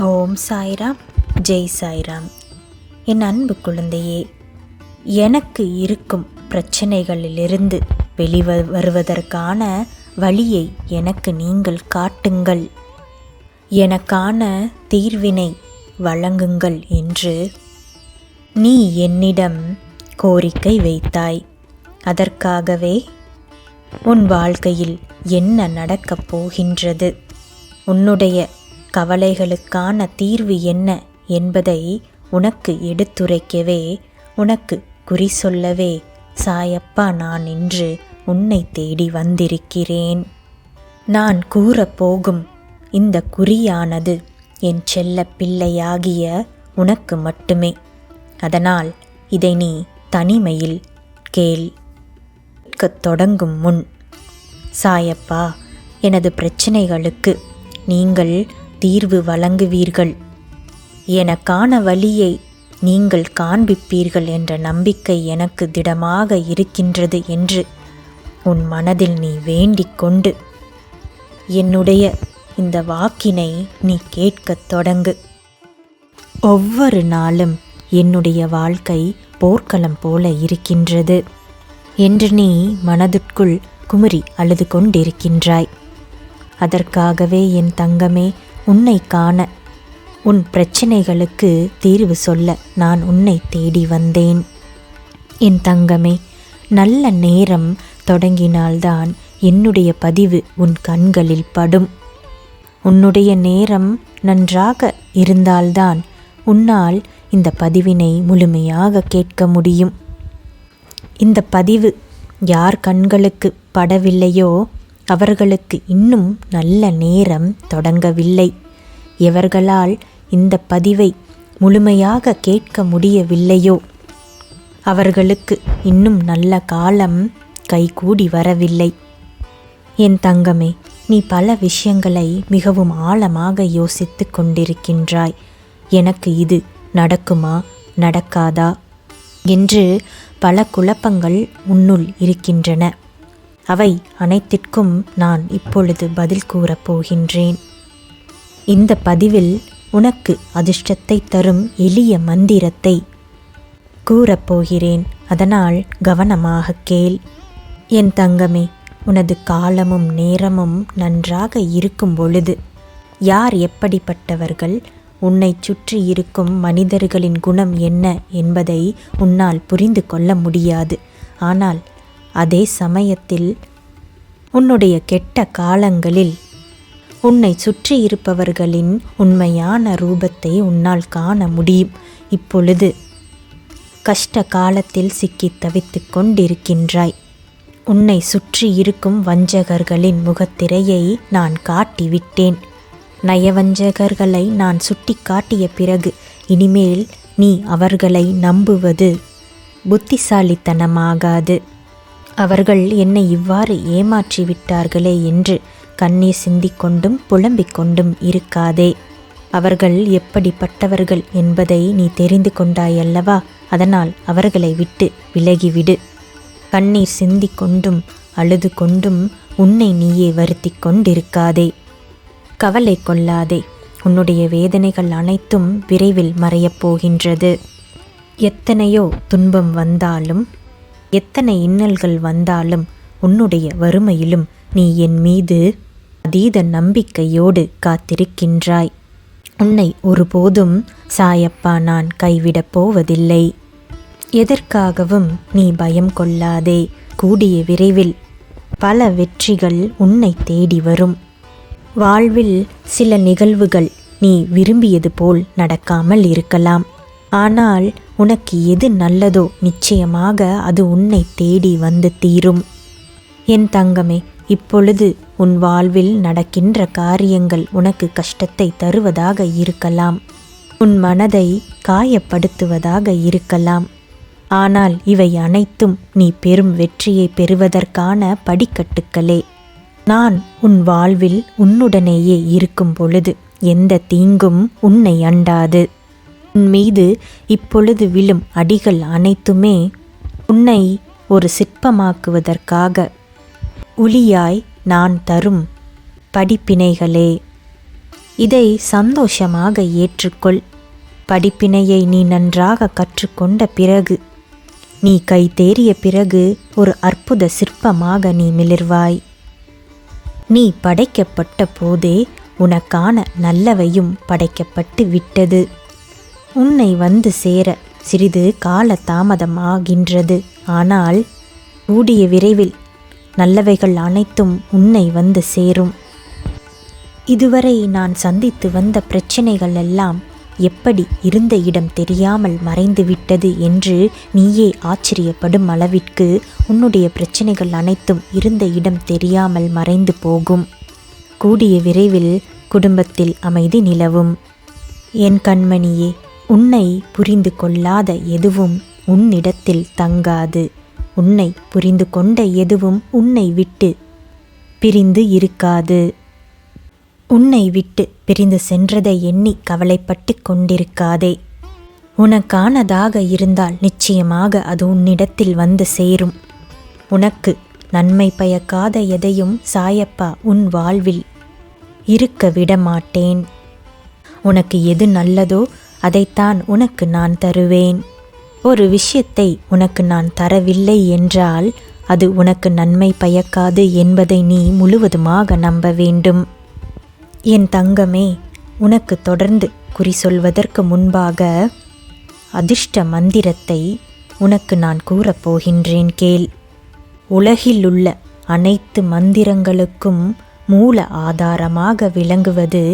ஓம் சாய்ராம். ஜெய் சாய்ராம். என் அன்பு குழந்தையே எனக்கு இருக்கும் பிரச்சனைகளிலிருந்து வெளிவ வருவதற்கான வழியை எனக்கு நீங்கள் காட்டுங்கள். எனக்கான தீர்வினை வழங்குங்கள் என்று நீ என்னிடம் கோரிக்கை வைத்தாய். அதற்காகவே உன் வாழ்க்கையில் என்ன நடக்கப் போகின்றது? உன்னுடைய கவலைகளுக்கான தீர்வு என்ன என்பதை உனக்கு எடுத்துரைக்கவே உனக்கு குறி சொல்லவே சாயப்பா நான் இன்று உன்னை தேடி வந்திருக்கிறேன். நான் கூறப்போகும் இந்த குறியானது என் செல்ல பிள்ளையாகிய உனக்கு மட்டுமே. அதனால் இதை நீ தனிமையில் கேள். தொடங்கும் முன் சாயப்பா எனது பிரச்சனைகளுக்கு நீங்கள் தீர்வு வழங்குவீர்கள். எனக்கான வழியை நீங்கள் காண்பிப்பீர்கள் என்ற நம்பிக்கை எனக்கு திடமாக இருக்கின்றது என்று உன் மனதில் நீ வேண்டிக் கொண்டு என்னுடைய இந்த வாக்கினை நீ கேட்கத் தொடங்கு. ஒவ்வொரு நாளும் என்னுடைய வாழ்க்கை போர்க்களம் போல இருக்கின்றது என்று நீ மனதுக்குள் குமரி அழுது கொண்டிருக்கின்றாய். அதற்காகவே என் தங்கமே உன்னை காண. உன் பிரச்சனைகளுக்கு தீர்வு சொல்ல நான் உன்னை தேடி வந்தேன். என் தங்கமே நல்ல நேரம் தொடங்கினால்தான் என்னுடைய பதிவு உன் கண்களில் படும். உன்னுடைய நேரம் நன்றாக இருந்தால்தான் உன்னால் இந்த பதிவினை முழுமையாக கேட்க முடியும். இந்த பதிவு யார் கண்களுக்கு படவில்லையோ அவர்களுக்கு இன்னும் நல்ல நேரம் தொடங்கவில்லை. எவர்களால் இந்த பதிவை முழுமையாக கேட்க முடியவில்லையோ? அவர்களுக்கு இன்னும் நல்ல காலம் கைகூடி வரவில்லை. என் தங்கமே நீ பல விஷயங்களை மிகவும் ஆழமாக யோசித்து கொண்டிருக்கின்றாய். எனக்கு இது நடக்குமா நடக்காதா? என்று பல குழப்பங்கள் உன்னுள் இருக்கின்றன. அவை அனைத்திற்கும் நான் இப்பொழுது பதில் கூறப் போகின்றேன். இந்த பதிவில் உனக்கு அதிர்ஷ்டத்தை தரும் எளிய மந்திரத்தை கூறப்போகிறேன் அதனால் கவனமாக கேள். என் தங்கமே உனது காலமும் நேரமும் நன்றாக இருக்கும் பொழுது யார் எப்படிப்பட்டவர்கள் உன்னை சுற்றி இருக்கும் மனிதர்களின் குணம் என்ன என்பதை உன்னால் புரிந்து கொள்ள முடியாது. ஆனால் அதே சமயத்தில் உன்னுடைய கெட்ட காலங்களில் உன்னை சுற்றி இருப்பவர்களின் உண்மையான ரூபத்தை உன்னால் காண முடியும். இப்பொழுது கஷ்ட காலத்தில் சிக்கி தவித்துக் கொண்டிருக்கின்றாய். உன்னை சுற்றி இருக்கும் வஞ்சகர்களின் முகத்திரையை நான் காட்டிவிட்டேன். நயவஞ்சகர்களை நான் சுட்டி காட்டிய பிறகு இனிமேல் நீ அவர்களை நம்புவது புத்திசாலித்தனமாகாது. அவர்கள் என்னை இவ்வாறு ஏமாற்றி விட்டார்களே என்று கண்ணீர் சிந்திக்கொண்டும் புலம்பிக் கொண்டும் இருக்காதே. அவர்கள் எப்படிப்பட்டவர்கள் என்பதை நீ தெரிந்து கொண்டாயல்லவா? அதனால் அவர்களை விட்டு விலகிவிடு. கண்ணீர் சிந்திக் கொண்டும் அழுது கொண்டும் உன்னை நீயே வருத்தி கொண்டிருக்காதே. கவலை கொள்ளாதே. உன்னுடைய வேதனைகள் அனைத்தும் விரைவில் மறையப் போகின்றது. எத்தனையோ துன்பம் வந்தாலும் எத்தனை இன்னல்கள் வந்தாலும் உன்னுடைய வறுமையிலும் நீ என் மீது அதீத நம்பிக்கையோடு காத்திருக்கின்றாய். உன்னை ஒருபோதும் சாயப்பா நான் கைவிடப் போவதில்லை. எதற்காகவும் நீ பயம் கொள்ளாதே. கூடிய விரைவில் பல வெற்றிகள் உன்னை தேடி வரும். வாழ்வில் சில நிகழ்வுகள் நீ விரும்பியது போல் நடக்காமல் இருக்கலாம். ஆனால் உனக்கு எது நல்லதோ நிச்சயமாக அது உன்னை தேடி வந்து தீரும். என் தங்கமே இப்பொழுது உன் வாழ்வில் நடக்கின்ற காரியங்கள் உனக்கு கஷ்டத்தை தருவதாக இருக்கலாம். உன் மனதை காயப்படுத்துவதாக இருக்கலாம். ஆனால் இவை அனைத்தும் நீ பெரும் வெற்றியை பெறுவதற்கான படிக்கட்டுக்களே நான் உன் வாழ்வில் உன்னுடனேயே இருக்கும் பொழுது எந்த தீங்கும் உன்னை அண்டாது. மீது இப்பொழுது விழும் அடிகள் அனைத்துமே உன்னை ஒரு சிற்பமாக்குவதற்காக உளியாய் நான் தரும் படிப்பினைகளே. இதை சந்தோஷமாக ஏற்றுக்கொள். படிப்பினையை நீ நன்றாக கற்றுக்கொண்ட பிறகு நீ கை தேறிய பிறகு ஒரு அற்புத சிற்பமாக நீ மிளிர்வாய். நீ படைக்கப்பட்ட போதே உனக்கான நல்லவையும் படைக்கப்பட்டு விட்டது. உன்னை வந்து சேர சிறிது கால தாமதமாகின்றது ஆனால் கூடிய விரைவில் நல்லவைகள் அனைத்தும் உன்னை வந்து சேரும். இதுவரை நான் சந்தித்து வந்த பிரச்சனைகள் எல்லாம் எப்படி இருந்த இடம் தெரியாமல் மறைந்துவிட்டது என்று நீயே ஆச்சரியப்படும் அளவிற்கு உன்னுடைய பிரச்சனைகள் அனைத்தும் இருந்த இடம் தெரியாமல் மறைந்து போகும். கூடிய விரைவில் குடும்பத்தில் அமைதி நிலவும். என் கண்மணியே உன்னை புரிந்து கொள்ளாத எதுவும் உன்னிடத்தில் தங்காது. உன்னை புரிந்து கொண்ட எதுவும் உன்னை விட்டு பிரிந்து இருக்காது. உன்னை விட்டு பிரிந்து சென்றதை எண்ணி கவலைப்பட்டு கொண்டிருக்காதே. உனக்கானதாக இருந்தால் நிச்சயமாக அது உன்னிடத்தில் வந்து சேரும். உனக்கு நன்மை பயக்காத எதையும் சாயப்பா உன் வாழ்வில் இருக்க விடமாட்டேன். உனக்கு எது நல்லதோ அதைத்தான் உனக்கு நான் தருவேன். ஒரு விஷயத்தை உனக்கு நான் தரவில்லை என்றால் அது உனக்கு நன்மை பயக்காது என்பதை நீ முழுவதுமாக நம்ப வேண்டும். என் தங்கமே உனக்கு தொடர்ந்து குறி சொல்வதற்கு முன்பாக அதிர்ஷ்ட மந்திரத்தை உனக்கு நான் கூறப்போகின்றேன் கேள். உலகிலுள்ள அனைத்து மந்திரங்களுக்கும் மூல ஆதாரமாக விளங்குவது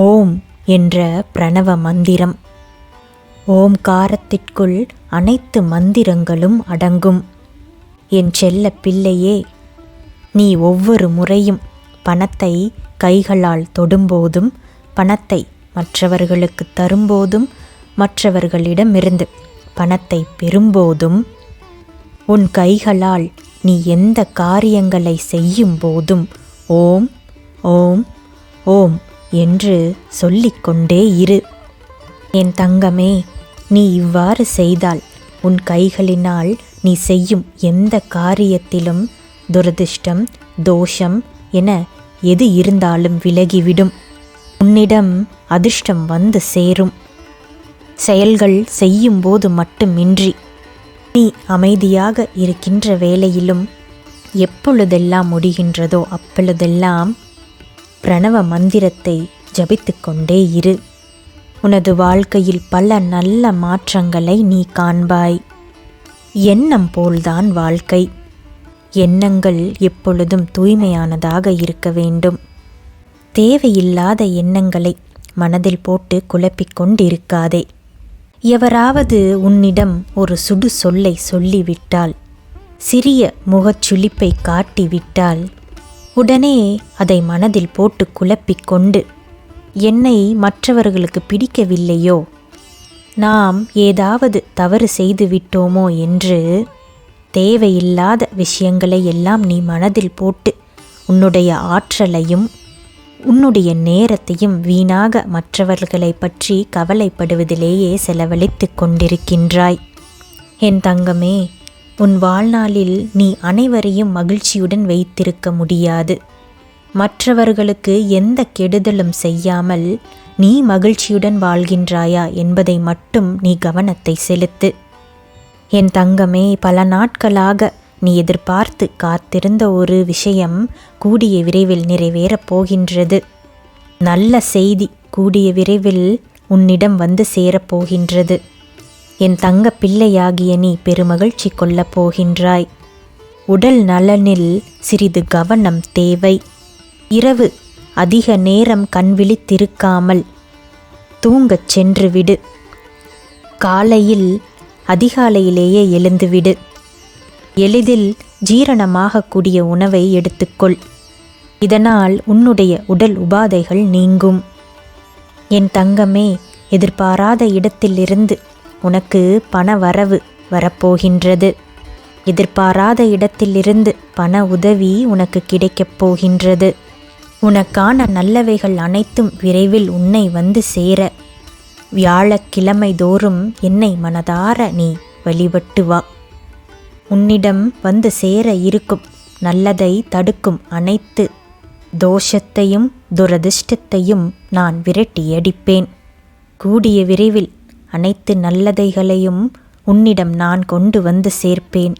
ஓம் என்ற பிரணவ மந்திரம். ஓம்காரத்திற்குள் அனைத்து மந்திரங்களும் அடங்கும். என் செல்ல பிள்ளையே நீ ஒவ்வொரு முறையும் பணத்தை கைகளால் தொடும்போதும் பணத்தை மற்றவர்களுக்கு தரும்போதும் மற்றவர்களிடமிருந்து பணத்தை பெறும்போதும் உன் கைகளால் நீ எந்த காரியங்களை செய்யும் போதும் ஓம் ஓம் ஓம் என்று சொல்லிக்கொண்டே இரு. என் தங்கமே நீ இவ்வாறு செய்தால் உன் கைகளினால் நீ செய்யும் எந்த காரியத்திலும் துரதிர்ஷ்டம் தோஷம் என எது இருந்தாலும் விலகிவிடும். உன்னிடம் அதிர்ஷ்டம் வந்து சேரும். செயல்கள் செய்யும்போது மட்டுமின்றி நீ அமைதியாக இருக்கின்ற வேளையிலும் எப்பொழுதெல்லாம் முடிகின்றதோ அப்பொழுதெல்லாம் பிரணவ மந்திரத்தை ஜபித்து கொண்டே இரு. உனது வாழ்க்கையில் பல நல்ல மாற்றங்களை நீ காண்பாய். எண்ணம் போல்தான் வாழ்க்கை. எண்ணங்கள் எப்பொழுதும் தூய்மையானதாக இருக்க வேண்டும். தேவையில்லாத எண்ணங்களை மனதில் போட்டு குழப்பிக் கொண்டிருக்காதே. எவராவது உன்னிடம் ஒரு சுடு சொல்லை சொல்லிவிட்டால் சிறிய முகச்சுளிப்பை காட்டிவிட்டால் உடனே அதை மனதில் போட்டு குழப்பிக் கொண்டு என்னை மற்றவர்களுக்கு பிடிக்கவில்லையோ? நாம் ஏதாவது தவறு செய்து விட்டோமோ? என்று தேவையில்லாத விஷயங்களை எல்லாம் நீ மனதில் போட்டு உன்னுடைய ஆற்றலையும் உன்னுடைய நேரத்தையும் வீணாக மற்றவர்களை பற்றி கவலைப்படுவதிலேயே செலவழித்து கொண்டிருக்கின்றாய். என் தங்கமே உன் வாழ்நாளில் நீ அனைவரையும் மகிழ்ச்சியுடன் வைத்திருக்க முடியாது. மற்றவர்களுக்கு எந்த கெடுதலும் செய்யாமல் நீ மகிழ்ச்சியுடன் வாழ்கின்றாயா என்பதை மட்டும் நீ கவனத்தை செலுத்து. என் தங்கமே பல நாட்களாக நீ எதிர்பார்த்து காத்திருந்த ஒரு விஷயம் கூடிய விரைவில் நிறைவேறப் போகின்றது. நல்ல செய்தி கூடிய விரைவில் உன்னிடம் வந்து சேரப்போகின்றது என் தங்க பிள்ளையாகிய நீ பெருமகிழ்ச்சி கொள்ளப் போகின்றாய். உடல் நலனில் சிறிது கவனம் தேவை. இரவு அதிக நேரம் கண் விழித்திருக்காமல் தூங்கச் சென்று விடு. காலையில் அதிகாலையிலேயே எழுந்துவிடு. எளிதில் ஜீரணமாகக்கூடிய உணவை எடுத்துக்கொள். இதனால் உன்னுடைய உடல் உபாதைகள் நீங்கும். என் தங்கமே எதிர்பாராத இடத்திலிருந்து உனக்கு பண வரவு வரப்போகின்றது. எதிர்பாராத இடத்திலிருந்து பண உதவி உனக்கு கிடைக்கப் போகின்றது. உனக்கான நல்லவைகள் அனைத்தும் விரைவில் உன்னை வந்து சேர. வியாழக்கிழமை தோறும் என்னை மனதார நீ வழிபட்டு வா. உன்னிடம் வந்து சேர இருக்கும் நல்லதை தடுக்கும் அனைத்து தோஷத்தையும் துரதிர்ஷ்டத்தையும் நான் விரட்டியடிப்பேன். கூடிய விரைவில் அனைத்து நல்லதைகளையும் உன்னிடம் நான் கொண்டு வந்து சேர்ப்பேன்.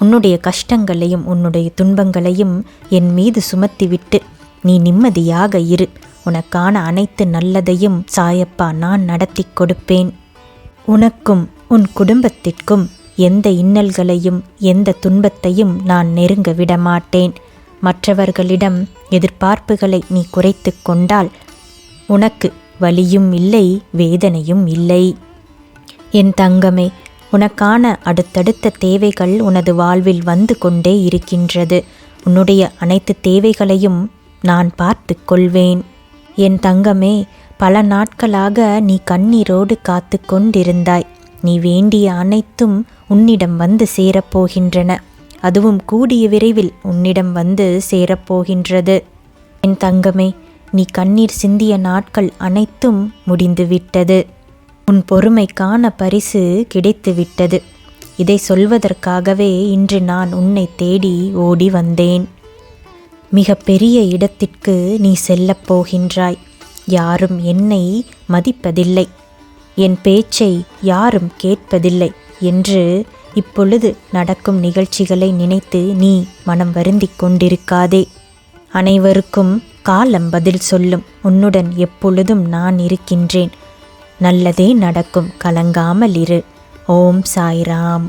உன்னுடைய கஷ்டங்களையும் உன்னுடைய துன்பங்களையும் என் மீது சுமத்திவிட்டு நீ நிம்மதியாக இரு. உனக்கான அனைத்து நல்லதையும் சாயப்பா நான் நடத்தி கொடுப்பேன். உனக்கும் உன் குடும்பத்திற்கும் எந்த இன்னல்களையும் எந்த துன்பத்தையும் நான் நெருங்க விடமாட்டேன். மற்றவர்களிடம் எதிர்பார்ப்புகளை நீ குறைத்து கொண்டால் உனக்கு வலியும் இல்லை வேதனையும் இல்லை. என் தங்கமே உனக்கான அடுத்தடுத்த தேவைகள் உனது வாழ்வில் வந்து கொண்டே இருக்கின்றது. உன்னுடைய அனைத்து தேவைகளையும் நான் பார்த்து கொள்வேன். என் தங்கமே பல நாட்களாக நீ கண்ணீரோடு காத்து கொண்டிருந்தாய். நீ வேண்டிய அனைத்தும் உன்னிடம் வந்து சேரப்போகின்றன அதுவும் கூடிய விரைவில் உன்னிடம் வந்து சேரப்போகின்றது என் தங்கமே நீ கண்ணீர் சிந்திய நாட்கள் அனைத்தும் முடிந்துவிட்டது. உன் பொறுமைக்கான பரிசு கிடைத்துவிட்டது. இதை சொல்வதற்காகவே இன்று நான் உன்னை தேடி ஓடி வந்தேன். மிக பெரிய இடத்திற்கு நீ செல்லப் போகின்றாய். யாரும் என்னை மதிப்பதில்லை. என் பேச்சை யாரும் கேட்பதில்லை என்று இப்பொழுது நடக்கும் நிகழ்ச்சிகளை நினைத்து நீ மனம் வருந்திக் கொண்டிருக்காதே. அனைவருக்கும் காலம் பதில் சொல்லும். உன்னுடன் எப்பொழுதும் நான் இருக்கின்றேன். நல்லதே நடக்கும். கலங்காமல் இரு. ஓம் சாய்ராம்.